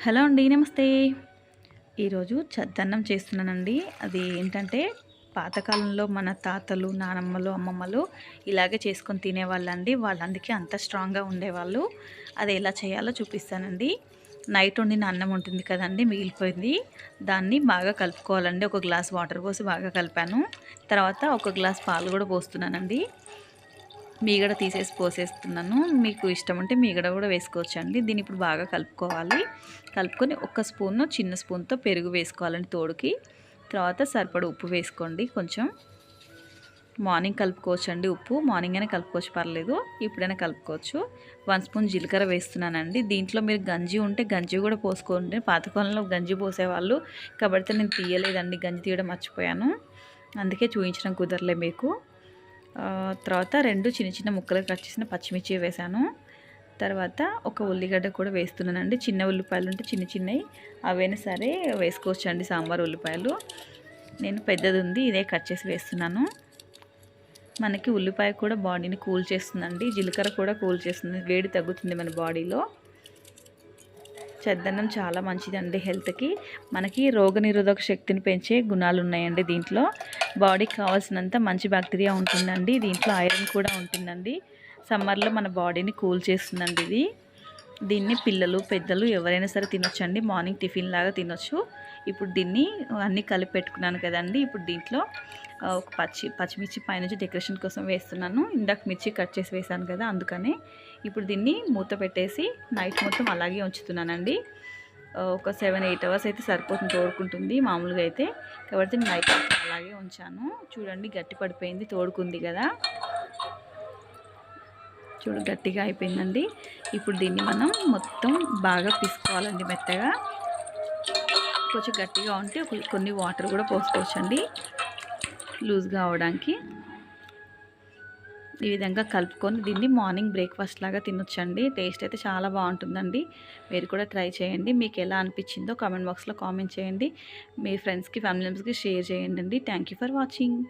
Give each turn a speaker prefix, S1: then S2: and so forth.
S1: Hello అండి నమస్తే. ఈరోజు చద్దన్నం చేస్తున్నానండి. అది ఏంటంటే పాతకాలంలో మన తాతలు నానమ్మలు అమ్మమ్మలు ఇలాగే చేసుకొని తినేవాళ్ళండి. వాళ్ళందుకే అంత స్ట్రాంగ్గా ఉండేవాళ్ళు. అది ఎలా చేయాలో చూపిస్తానండి. నైట్ వండిన అన్నం ఉంటుంది కదండి మిగిలిపోయింది. దాన్ని బాగా కలుపుకోవాలండి. ఒక గ్లాస్ వాటర్ పోసి బాగా కలిపాను. తర్వాత ఒక గ్లాస్ పాలు కూడా పోస్తున్నానండి. మీగడ తీసేసి పోసేస్తున్నాను. మీకు ఇష్టం ఉంటే మీగడ కూడా వేసుకోవచ్చు అండి దీన్ని ఇప్పుడు బాగా కలుపుకోవాలి. కలుపుకొని ఒక స్పూన్ చిన్న స్పూన్తో పెరుగు వేసుకోవాలండి తోడుకి. తర్వాత సరిపడ ఉప్పు వేసుకోండి కొంచెం. మార్నింగ్ కలుపుకోవచ్చు అండి ఉప్పు. మార్నింగ్ అయినా కలుపుకోవచ్చు పర్లేదు. ఇప్పుడైనా కలుపుకోవచ్చు. వన్ స్పూన్ జీలకర్ర వేస్తున్నానండి. దీంట్లో మీరు గంజి ఉంటే గంజి కూడా పోసుకోండి. పాతకాలంలో గంజి పోసేవాళ్ళు. కాబట్టి నేను తీయలేదండి. గంజి తీయడం మర్చిపోయాను. అందుకే చూపించడం కుదరలే మీకు. తర్వాత రెండు చిన్న చిన్న ముక్కలు కట్ చేసిన పచ్చిమిర్చి వేసాను. తర్వాత ఒక ఉల్లిగడ్డ కూడా వేస్తున్నానండి. చిన్న ఉల్లిపాయలు ఉంటే చిన్న చిన్నవి అవైనా సరే వేసుకోవచ్చు అండి సాంబార్ ఉల్లిపాయలు. నేను పెద్దది ఉంది ఇదే కట్ చేసి వేస్తున్నాను. మనకి ఉల్లిపాయ కూడా బాడీని కూల్ చేస్తుందండి. జీలకర్ర కూడా కూల్ చేస్తుంది. వేడి తగ్గుతుంది మన బాడీలో. చెద్దన్నం చాలా మంచిదండి హెల్త్కి. మనకి రోగనిరోధక శక్తిని పెంచే గుణాలు ఉన్నాయండి దీంట్లో. బాడీకి కావాల్సినంత మంచి బ్యాక్టీరియా ఉంటుందండి. దీంట్లో ఐరన్ కూడా ఉంటుందండి. సమ్మర్లో మన బాడీని కూల్ చేస్తుందండి ఇది. దీన్ని పిల్లలు పెద్దలు ఎవరైనా సరే తినొచ్చండి. మార్నింగ్ టిఫిన్ లాగా తినొచ్చు. ఇప్పుడు దీన్ని అన్నీ కలిపి పెట్టుకున్నాను కదండి. ఇప్పుడు దీంట్లో ఒక పచ్చి పచ్చిమిర్చి పైనుంచి డెకరేషన్ కోసం వేస్తున్నాను. ఇందాక మిర్చి కట్ చేసి వేసాను కదా అందుకనే ఇప్పుడు దీన్ని మూత పెట్టేసి నైట్ మొత్తం అలాగే ఉంచుతున్నానండి. ఒక సెవెన్ ఎయిట్ అవర్స్ అయితే సరిపోతుంది తోడుకుంటుంది మామూలుగా అయితే. కాబట్టి నైట్ అలాగే ఉంచాను. చూడండి గట్టి పడిపోయింది తోడుకుంది కదా. చూడు గట్టిగా అయిపోయిందండి. ఇప్పుడు దీన్ని మనం మొత్తం బాగా పిసుకోవాలండి మెత్తగా. కొంచెం గట్టిగా ఉంటే కొన్ని వాటర్ కూడా పోసుకోవచ్చండి. లూజ్గా అవడానికి. ఈ విధంగా కలుపుకొని దీన్ని మార్నింగ్ బ్రేక్ఫాస్ట్ లాగా తినొచ్చండి. టేస్ట్ అయితే చాలా బాగుంటుందండి. మీరు కూడా ట్రై చేయండి. మీకు ఎలా అనిపించిందో కామెంట్ బాక్స్లో కామెంట్ చేయండి. మీ ఫ్రెండ్స్కి ఫ్యామిలీ మెంబర్స్కి షేర్ చేయండి అండి థ్యాంక్ ఫర్ వాచింగ్.